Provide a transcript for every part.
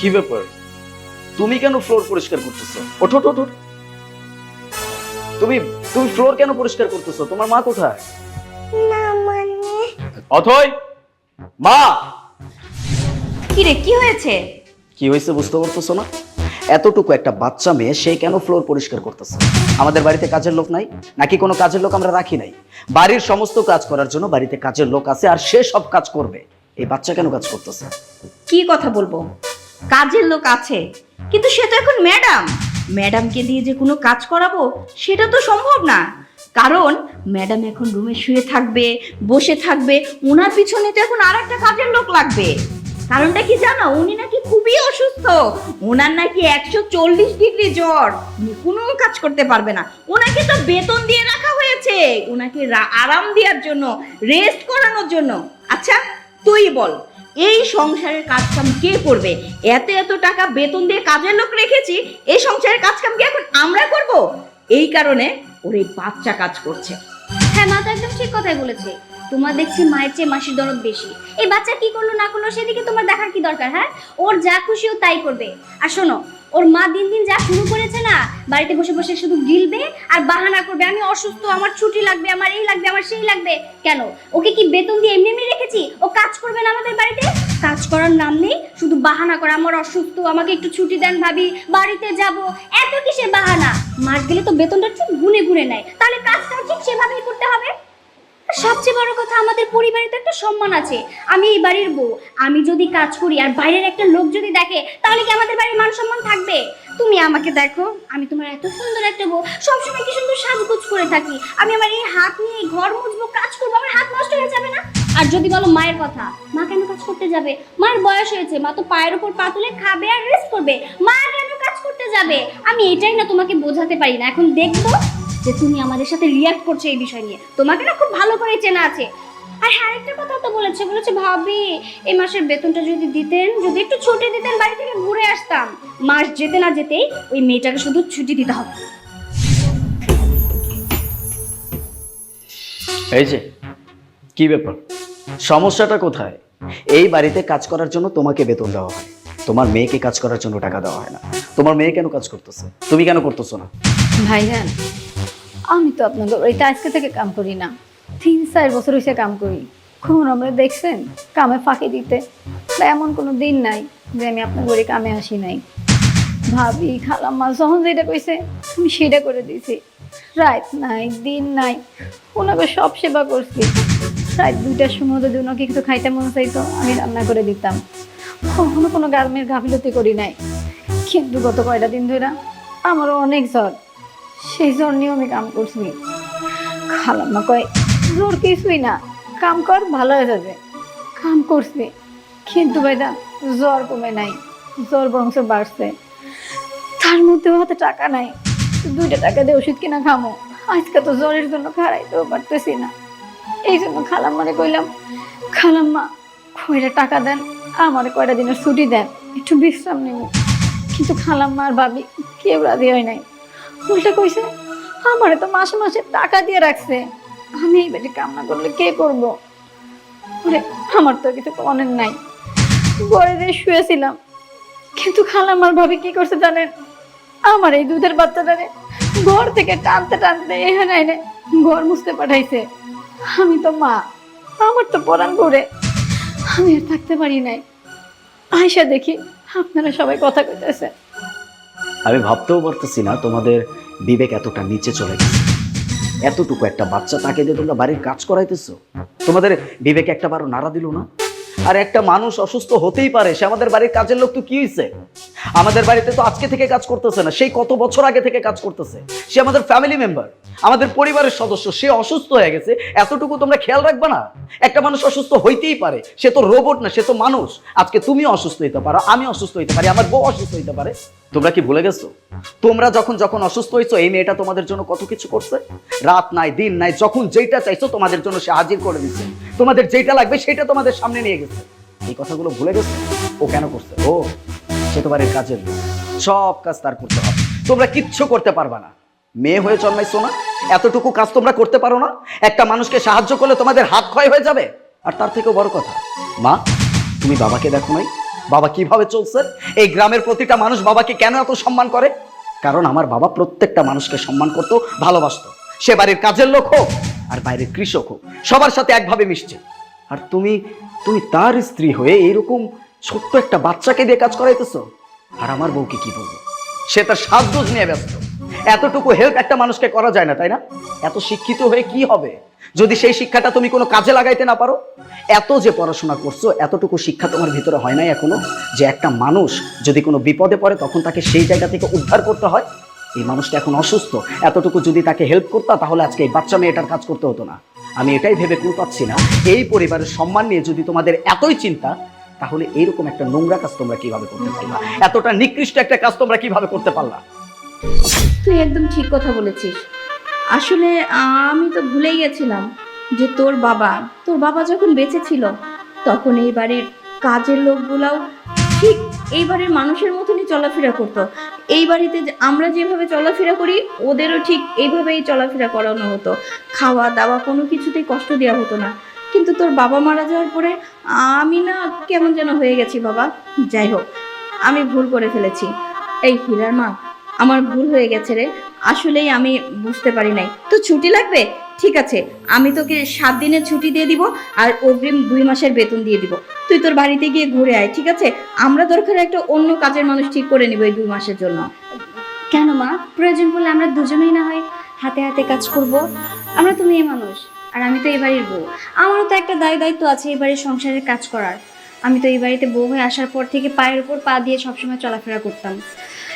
কি ব্যাপার? তুমি কেন ফ্লোর পরিষ্কার করতেছো? ওঠো ওঠো ওঠো তুমি তুমি ফ্লোর কেন পরিষ্কার করতেছো? তোমার মা কোথায়? না মানে অথই মা! কি রে কি হয়েছে? কি হয়েছে বুঝতে পারতেছো না? এতটুকু একটা বাচ্চা মেয়ে সে কেন ফ্লোর পরিষ্কার করতেছে? আমাদের বাড়িতে কাজের লোক নাই? নাকি কোনো কাজের লোক আমরা রাখি নাই? বাড়ির সমস্ত কাজ করার জন্য বাড়িতে কাজের লোক আছে আর সে সব কাজ করবে। এই বাচ্চা কেন কাজ করতেছে? কি কথা বলব? কাজের লোক আছে। কিন্তু সে তো এখন ম্যাডাম। ম্যাডামকে দিয়ে যে কোনো কাজ করাবো, সেটা তো সম্ভব না। কারণ ম্যাডাম এখন রুমে শুয়ে থাকবে, বসে থাকবে ওনার পিছনে তো এখন আর একটা কাজের লোক লাগবে। কারণটা কি জানো? উনি নাকি খুবই অসুস্থ। ওনার নাকি একশো চল্লিশ ডিগ্রি জ্বর। উনি কোনো কাজ করতে পারবে না। ওনাকে তো বেতন দিয়ে রাখা হয়েছে। ওনাকে আরাম দেওয়ার জন্য রেস্ট করানোর জন্য। আচ্ছা তুই বল। এই সংসারের কাজকাম কে করবে? এত এত টাকা বেতন দিয়ে কাজের লোক রেখেছি, এই সংসারের কাজকাম কি এখন আমরা করব? এই কারণে ওর এই বাচ্চা কাজ করছে। হ্যাঁ মা তো একদম ঠিক কথাই বলেছে। তোমার দেখছি মায়ের চেয়ে মাসির দরদ বেশি। এই বাচ্চা কি করল না করল সেদিকে তোমার দেখার কি দরকার হ্যাঁ? ওর যা খুশি ও তাই করবে। আর শোনো ওর মা দিন দিন যা শুরু করেছে না, বাড়িতে বসে বসে শুধু গিলবে আর বাহানা করবে, আমি অসুস্থ, আমার ছুটি লাগবে, আমার এই লাগবে, আমার সেই লাগবে। কেন? ওকে কি বেতন দিয়ে এমনি এমনি রেখেছি? ও কাজ করবে না আমাদের বাড়িতে? কাজ করার নাম নেই, শুধু বাহানা করে, আমার অসুস্থ, আমাকে একটু ছুটি দেন ভাবি, বাড়িতে যাব। এত কিসের বাহানা? মাস গেলে তো বেতনটা ঠিক গুনে গুনে নেয়। তাহলে কাজটাও ঠিক সেভাবেই করতে সবচেয়ে বড় কথা, আমাদের পরিবারে তো একটা সম্মান আছে। আমি এই বাড়ির বউ। আমি যদি কাজ করি আর বাইরের একটা লোক যদি দেখে, তাহলে কি আমাদের বাড়ির মান সম্মান থাকবে? তুমি আমাকে দেখো, আমি তোমার এত সুন্দর একটা বউ। সবসময় কি সুন্দর সাজগোজ করে থাকি। আমি আমার এই হাত নিয়ে ঘর মুছবো, কাজ করব, আমার হাত নষ্ট হয়ে যাবে না? আর যদি বলো মায়ের কথা, মা কেন কাজ করতে যাবে? মার বয়স হয়েছে, মা তো পায়ের উপর পা তুলে খাবে আর রেস্ট করবে। মা কেন কাজ করতে যাবে? আমি এটাই না তোমাকে বোঝাতে পারি না। এখন দেখব যে তুমি আমাদের সাথে রিয়াক্ট করছ এই বিষয় নিয়ে। তোমাকে না খুব ভালো করে চেনা আছে। আর হ্যাঁ একটা কথা তো বলেছে বলেছে ভাবি এই মাসের বেতনটা যদি দিতেন যদি একটু ছুটি দিতেন বাড়ি থেকে ঘুরে আসতাম। মাস যেতে না যেতেই ওই মেয়েটাকে শুধু ছুটি দিতে হবে। এই যে কি ব্যাপার? সমস্যাটা কোথায়? এই বাড়িতে কাজ করার জন্য তোমাকে বেতন দেওয়া হয়। তোমার মেয়েকে কাজ করার জন্য টাকা দেওয়া হয় না। তোমার মেয়ে কেন কাজ করতেছে? তুমি কেন করতেছো না? ভাইজান আমি তো আপনাদের বাড়িতে আজকে থেকে কাম করি না। তিন, চার বছর হয়েছে কাম করি। কখন আমরা দেখছেন? কামে ফাঁকি দিতে। বা এমন কোনো দিন নাই যে আমি আপনার বাড়ি কামে আসি নাই। ভাবি, খালাম্মা যখন যেটা কইছে, আমি সেটা করে দিয়েছি। রাত নাই, দিন নাই, ওনাকে সব সেবা করছি। রাত দুইটার সময় যদি ওনাকে কিছু খাইতে মন চাইতো, আমি রান্না করে দিতাম। কখনো কোনো গার্মের গাফিলতি করি নাই। কিন্তু গত কয়টা দিন ধরে আমারও অনেক জ্বর। সেই জ্বর নিয়েও আমি কাম করছি। খালাম্মা কয় জ্বর কিছুই না, কাম কর, ভালো হয়ে যাবে। কাম করছি, কিন্তু ভাইদা, জ্বর কমে নাই, জ্বর বংশ বাড়ছে। তার মধ্যেও হাতে টাকা নাই, দুইটা টাকা দিয়ে ওষুধ কিনা খামো। আজকে তো জ্বরের জন্য খাড়াইতেও পারতেছি না। এই জন্য খালাম্মারে কইলাম, খালাম্মা, কয়টা টাকা দেন, আমার কয়টা দিনের ছুটি দেন, একটু বিশ্রাম নেব কিন্তু খালাম্মা আর ভাবি কেউ রাজি হয় নাই। উল্টা কইছে, আমারে তো মাসে মাসে টাকা দিয়ে রাখছে। আমি এই বাড়ি কাম না করলে কে করব? ওরে আমার তো কিছু অনেক নাই। ঘরে দিয়ে শুয়েছিলাম, কিন্তু খালাম্মার ভাবি কি করছে জানেন? আমার এই দুধের বাচ্চাটারে ঘর থেকে টানতে টানতে এখানে এনে ঘর মুছতে পাঠাইছে। আমি তো মা, আমার তো পরাণ করে আমি আর থাকতে পারি নাই। আয়সা দেখি আপনারা সবাই কথা কইতেছে। আমি ভাবতেও পারতেছি না তোমাদের বিবেক এতটা নিচে চলে গেছে। এতটুকু একটা বাচ্চা তাকে দিয়ে তোমরা বাড়ির কাজ করাইতেছো? তোমাদের বিবেক একটা বারো নাড়া দিল না? আর একটা মানুষ অসুস্থ হতেই পারে, সে আমাদের বাড়ির কাজের লোক তো কি হয়েছে আমাদের বাড়িতে তো আজকে থেকে কাজ করতেছে না, সেই কত বছর আগে থেকে কাজ করতেছে। সে আমাদের ফ্যামিলি মেম্বার আমাদের পরিবারের সদস্য, সে অসুস্থ হয়ে গেছে, এতটুকু তোমরা খেয়াল রাখবে না? একটা মানুষ অসুস্থ হইতেই পারে, সে তো রোবট না, সে তো মানুষ। আজকে তুমি অসুস্থ হইতে পারো, আমি অসুস্থ হইতে পারি, আমার বউ অসুস্থ হইতে পারে। তোমরা কি ভুলে গেছো? তোমরা যখন যখন অসুস্থ হয়েছো এই মেয়েটা তোমাদের জন্য কত কিছু করছে? রাত নাই, দিন নাই, যখন যেটা চাইছো তোমাদের জন্য সে হাজির করে দিচ্ছে। তোমাদের যেটা লাগবে সেটা তোমাদের সামনে নিয়ে গেছে। এই কথাগুলো ভুলে গেছে? ও কেন করছে? ও সে তোমার কাজের। সব কাজ তার করতে হবে। তোমরা কিচ্ছু করতে পারবা না। মেয়ে হয়ে জন্মাইছো না? এতটুকু কাজ তোমরা করতে পারো না? একটা মানুষকে সাহায্য করলে তোমাদের হাত ক্ষয় হয়ে যাবে? আর তার থেকেও বড় কথা, মা, তুমি বাবাকে দেখো নাই? বাবা কীভাবে চলছে? এই গ্রামের প্রতিটা মানুষ বাবাকে কেন এত সম্মান করে? কারণ আমার বাবা প্রত্যেকটা মানুষকে সম্মান করতো, ভালোবাসতো। সে বাড়ির কাজের লোক হোক, আর বাইরের কৃষক হোক, সবার সাথে একভাবে মিশছে। আর তুমি তুমি তার স্ত্রী হয়ে এইরকম ছোট্ট একটা বাচ্চাকে দিয়ে কাজ করাইতেছ? আর আমার বউকে কি বলব? সে তার সাজগোজ নিয়ে ব্যস্ত। এতটুকু হেল্প একটা মানুষকে করা যায় না, তাই না? এত শিক্ষিত হয়ে কি হবে? যদি সেই শিক্ষাটা তুমি কোনো কাজে লাগাইতে না পারো? এত যে পড়াশোনা করছ, এতটুকু শিক্ষা তোমার ভিতরে হয় নাই এখনও, যে একটা মানুষ যদি কোনো বিপদে পড়ে, তখন তাকে সেই জায়গা থেকে উদ্ধার করতে হয়? এই মানুষটা এখন অসুস্থ। এতটুকু যদি তাকে হেল্প করতা, তাহলে আজকে এই বাচ্চা মেয়েটার কাজ করতে হতো না। আমি এটাই ভেবে কুল পাচ্ছি না। এই পরিবারের সম্মান নিয়ে যদি তোমাদের এতই চিন্তা তাহলে এরকম একটা নোংরা কাজ তোমরা কীভাবে করতে পারলা? এতটা নিকৃষ্ট একটা কাজ তোমরা কীভাবে করতে পারলা? তুই একদম ঠিক কথা বলেছিস। আসলে, আমি তো ভুলেই গেছিলাম যে তোর বাবা তোর বাবা যখন বেঁচে ছিল, তখন এই বাড়ির কাজের লোকগুলাও ঠিক এই বাড়ির মানুষের মতনই চলাফেরা করতো। এই বাড়িতে আমরা যেভাবে চলাফেরা করি, ওদেরও ঠিক এইভাবেই চলাফেরা করানো হতো। খাওয়া দাওয়া কোনো কিছুতেই কষ্ট দেওয়া হতো না। কিন্তু তোর বাবা মারা যাওয়ার পরে আমি না কেমন যেন হয়ে গেছি বাবা। যাই হোক, আমি ভুল করে ফেলেছি। এই হীরার মা, আমার ভুল হয়ে গেছে রে। আসলেই আমি বুঝতে পারি নাই। তো ছুটি লাগবে? ঠিক আছে, আমি তোকে সাত দিনের ছুটি দিয়ে দিব আর অগ্রিম দুই মাসের বেতন দিয়ে দিব। তুই তোর বাড়িতে গিয়ে ঘুরে আয়, ঠিক আছে? আমরা দরকার একটা অন্য কাজের মানুষ ঠিক করে নিব এই দুই মাসের জন্য। কেন মা? প্রয়োজন বলে আমরা দুজনেই না হয় হাতে হাতে কাজ করব। আমরা তো মেয়ে মানুষ। আর আমি তো এই বাড়ির বউ। আমারও তো একটা দায় দায়িত্ব আছে এই বাড়ির সংসারের কাজ করার। আমি তো এই বাড়িতে বউ হয়ে আসার পর থেকে পায়ের উপর পা দিয়ে সবসময় চলাফেরা করতাম।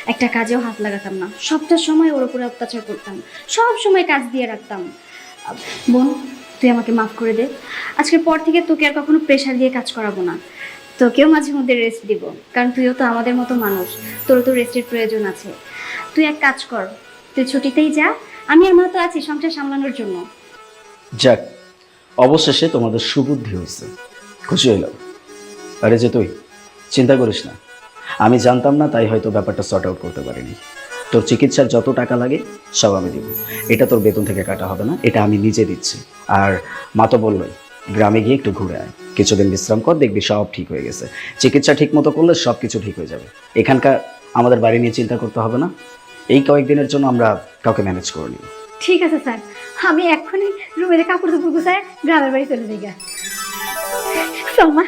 একটা কাজেও হাত লাগাতাম না। সবটা সময় ওর উপরে অত্যাচার করতাম। সব সময় কাজ দিয়ে রাখতাম। বোন, তুই আমাকে মাফ করে দে। আজকের পর থেকে তোকে আর কখনো প্রেশার দিয়ে কাজ করাবো না। তোকেও মাঝে মধ্যে রেস্ট দিব। কারণ তুইও তো আমাদের মতো মানুষ। তোরও তো রেস্টের প্রয়োজন আছে। তুই এক কাজ কর। তুই ছুটিতেই যা। আমি মা তো আছি সংসার সামলানোর জন্য। যাক, অবশেষে তোমাদের সুবুদ্ধি হয়েছে। খুশি হইলাম। আরে যে তুই, চিন্তা করিস না। আমি জানতাম না, তাই হয়তো ব্যাপারটা সর্ট আউট করতে পারিনি। তোর চিকিৎসার যত টাকা লাগে, সব আমি দিব। এটা তোর বেতন থেকে কাটা হবে না, এটা আমি নিজে দিচ্ছি। আর মা তো বললোই, গ্রামে গিয়ে একটু ঘুরে আয়। কিছুদিন বিশ্রাম কর, দেখবি সব ঠিক হয়ে গেছে। চিকিৎসা ঠিক মতো করলে সব কিছু ঠিক হয়ে যাবে। এখানকার আমাদের বাড়ি নিয়ে চিন্তা করতে হবে না। এই কয়েকদিনের জন্য আমরা কাউকে ম্যানেজ করে নিব। ঠিক আছে, স্যার। আমি এক্ষুনি রুমের কাপড় চোপড় গুছায় গ্রামের বাড়ি চলে যাই গা। চল মা